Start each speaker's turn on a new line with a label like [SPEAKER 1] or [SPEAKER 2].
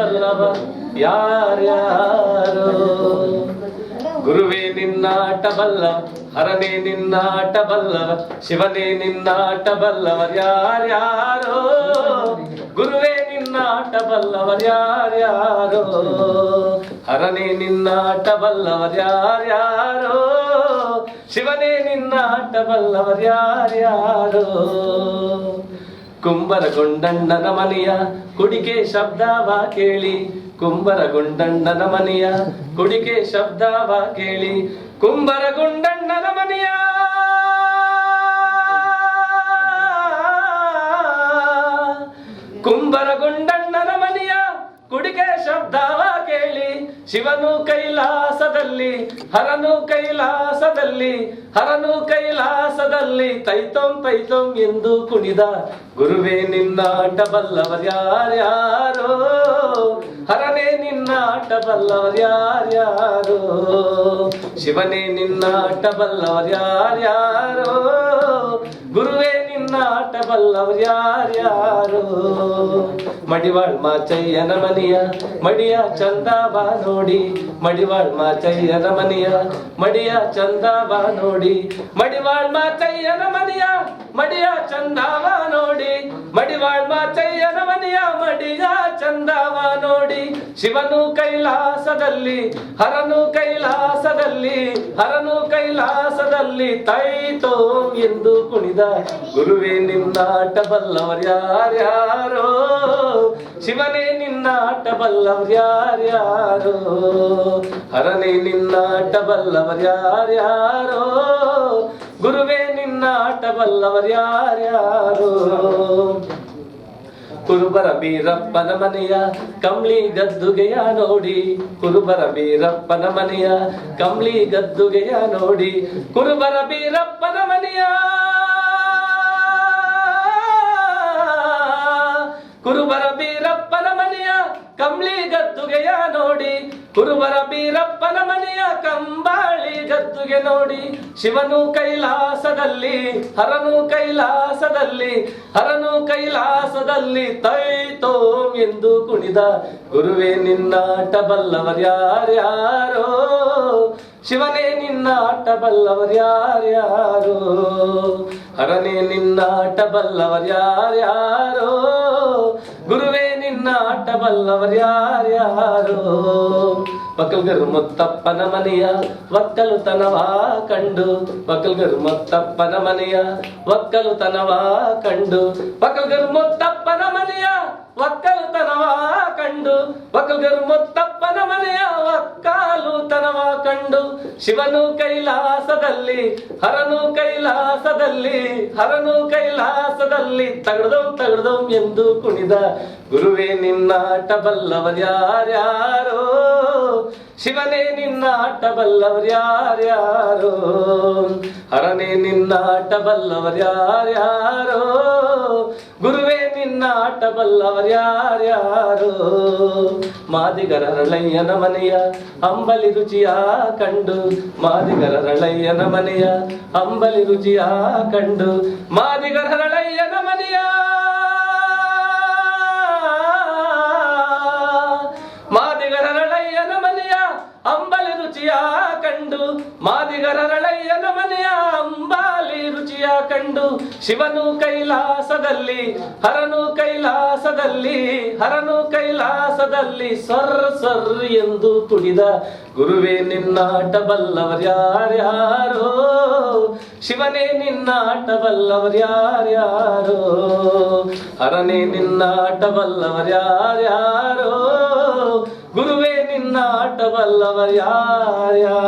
[SPEAKER 1] ಬಲ್ಲವ ಯಾರ್ಯಾರು? ಗುರುವೇ ನಿನ್ನಾಟ ಬಲ್ಲ ಹರನೇ ನಿನ್ನಾಟ ಬಲ್ಲವ ಶಿವನೇ ನಿನ್ನಾಟ ಬಲ್ಲವರ್ ಯಾರ್ಯಾರೋ? ಗುರುವೇ ನಿನ್ನಾಟ ಬಲ್ಲವರ್ ಯಾರ್ಯಾರೋ? ಹರನೇ ನಿನ್ನಾಟ ಬಲ್ಲವರ್ ಯಾರ್ಯಾರೋ? ಶಿವನೇ ನಿನ್ನಾಟ ಬಲ್ಲವರ್ ಯಾರ್ಯಾರೋ? ಕುಂಬರಗೊಂಡಣ್ಣನ ಮನೆಯ ಕುಡಿಕೆ ಶಬ್ದವ ಕೇಳಿ. ಕುಂಬರಗೊಂಡಣ್ಣನ ಮನೆಯ ಕುಡಿಕೆ ಶಬ್ದವ ಕೇಳಿ. ಕುಂಬರಗೊಂಡಣ್ಣನ ಮನೆಯ ಕುಂಬರಗೊಂಡಣ್ಣನ ಮನೆಯ ಕುಡಿಕೆ ಶಬ್ದವ ಶಿವನು ಕೈಲಾಸದಲ್ಲಿ, ಹರನು ಕೈಲಾಸದಲ್ಲಿ ಹರನು ಕೈಲಾಸದಲ್ಲಿ ತೈತಂ ತೈತೋಂ ಎಂದು ಕುಣಿದ ಗುರುವೇ ನಿನ್ನಾಟ ಬಲ್ಲವರ್ಯಾರ್ಯಾರೋ ಹರನೇ ನಿನ್ನ ಬಲ್ಲವರ್ಯಾರ್ಯಾರೋ ಶಿವನೇ ನಿನ್ನ ಬಲ್ಲವರ್ಯಾರ್ಯಾರೋ ಗುರುವೇ ನಿನ್ನಾಟ ಯಾರ್ಯಾರು? ಮಡಿವಾಳ್ ಮಾಚಯ್ಯನ ಮನೆಯ ಮಡಿಯ ಚಂದ ಬಾ ನೋಡಿ ಮಡಿವಾಳ್ ಮಾಚಯ್ಯನ ಮನೆಯ ಮಡಿಯ ಚಂದ ಬಾ ನೋಡಿ ಮಡಿವಾಳ್ ಮಾಚಯ್ಯನ ಮನೆಯ ಮಡಿಯ ಬಾ ನೋಡಿ ಮಡಿವಾಳ್ ಮಾಚಯ್ಯನ ಮನೆಯ ಮಡಿಯ ಚಂದವ ನೋಡಿ. ಶಿವನು ಕೈಲಾಸದಲ್ಲಿ, ಹರನು ಕೈಲಾಸದಲ್ಲಿ ಹರನು ಕೈಲಾಸದಲ್ಲಿ ತೈತೋ ಎಂದು ಕುಣಿದ. ಗುರುವೇ ನಿನ್ನಾಟ ಬಲ್ಲವರ್ ಯಾರ್ಯಾರೋ? ಶಿವನೇ ನಿನ್ನಾಟ ಬಲ್ಲವರ್ ಯಾರ್ಯಾರೋ? ಹರನೇ ನಿನ್ನಾಟ ಬಲ್ಲವರ್ ಯಾರ್ಯಾರೋ? ಗುರುವೇ ನಿನ್ನಾಟ ಬಲ್ಲವರ್ ಯಾರ್ಯಾರೋ? ಕುರುಬರ ಬೀರಪ್ಪನ ಮನೆಯ ಕಂಬ್ಳಿ ಗದ್ದುಗೆಯ ನೋಡಿ. ಕುರುಬರ ಬೀರಪ್ಪನ ಮನೆಯ ಕಂಬ್ಳಿ ಗದ್ದುಗೆಯ ನೋಡಿ. ಕುರುಬರ ಬೀರಪ್ಪನ ಮನೆಯ ಕುರುಬರ ಕುರುಬರ ಬೀರಪ್ಪನ ಮನೆಯ ಕಂಬಾಳಿ ಗದ್ದುಗೆ ನೋಡಿ, ಶಿವನು ಕೈಲಾಸದಲ್ಲಿ, ಹರನು ಕೈಲಾಸದಲ್ಲಿ ಹರನು ಕೈಲಾಸದಲ್ಲಿ ತೈತೋಂ ಎಂದು ಕುಣಿದ, ಗುರುವೇ ನಿನ್ನಾಟ ಬಲ್ಲವರ್ಯಾರ್ಯಾರೋ ಶಿವನೇ ನಿನ್ನಾಟ ಬಲ್ಲವರ್ಯಾರ್ಯಾರೋ ಹರನೇ ನಿನ್ನಾಟ ಬಲ್ಲವರ್ಯಾರ್ಯಾರೋ ಗುರುವೇ ನಿನ್ನಾಟ ಬಲ್ಲವರ್ ಯಾರ್ಯಾರೋ ಒಕ್ಕಲ್ಗರು ಮುತ್ತಪ್ಪನ ಮನೆಯ ಒಕ್ಕಲುತನವ ಕಂಡು. ಒಕ್ಕಲ್ಗರು ಮುತ್ತಪ್ಪನ ಮನೆಯ ವಕ್ಕಲುತನವಾ ಕಂಡು. ಒಕ್ಕಲ್ಗರು ಮುತ್ತಪ್ಪನ ಮನೆಯ ಒಕ್ಕಲುತನವ ಕಂಡು. ಒಕ್ಕಲ್ಗರು ಮುತ್ತಪ್ಪನ ಮನೆಯ ಒಕ್ಕಾಲುತನವ ಕಂಡು. ಶಿವನು ಕೈಲಾಸದಲ್ಲಿ, ಹರನು ಕೈಲಾಸದಲ್ಲಿ ಹರನು ಕೈಲಾಸದಲ್ಲಿ ತಗಡ್ದಂ ತಗಡ್ದಂ ಎಂದು ಕುಣಿದ ಗುರುವೇ ನಿನ್ನಾಟ ಬಲ್ಲವರ್ಯಾರ್ಯಾರೋ ಶಿವನೇ ನಿನ್ನಾಟ ಬಲ್ಲವರ್ಯಾರ್ಯಾರೋ ಹರನೇ ನಿನ್ನಾಟ ಬಲ್ಲವರ್ ಯಾರ್ಯಾರೋ? ಗುರುವೇ ನಿನ್ನಾಟ ಬಲ್ಲವರ್ ಯಾರ್ಯಾರೋ ಮಾದಿಗರ ರಳಯ್ಯನ ಮನೆಯ ಅಂಬಲಿ ರುಚಿಯ ಕಂಡು ಮಾದಿಗರ ರಳಯ್ಯನ ಮನೆಯ ಅಂಬಲಿ ರುಚಿಯ ಕಂಡು ಮಾದಿಗರ ರಳಯ್ಯನ ಮನೆಯ ಮಾದಿಗರ ರಳಯ್ಯನ ಮನೆಯ ಅಂಬಲಿ ರುಚಿಯ ಕಂಡು ಮಾದಿಗರ ರಳಯ್ಯನ ಮನೆಯ ಅಂಬಾಲಿ ರುಚಿಯ ಕಂಡು ಶಿವನು ಕೈಲಾಸದಲ್ಲಿ, ಹರನು ಕೈಲಾಸದಲ್ಲಿ ಹರನು ಕೈಲಾಸದಲ್ಲಿ ಸರ್ ಸರ್ ಎಂದು ತುಡಿದ ಗುರುವೇ ನಿನ್ನಾಟ ಬಲ್ಲವರ್ ಯಾರ್ಯಾರೋ? ಶಿವನೇ ನಿನ್ನಾಟ ಬಲ್ಲವರ್ ಯಾರ್ಯಾರೋ? ಹರನೇ ನಿನ್ನಾಟ ಬಲ್ಲವರ್ ಯಾರ್ಯಾರೋ? ಗುರುವೇ ನಿನ್ನಾಟ ಬಲ್ಲವರ್ ಯಾರ್ಯಾರೋ?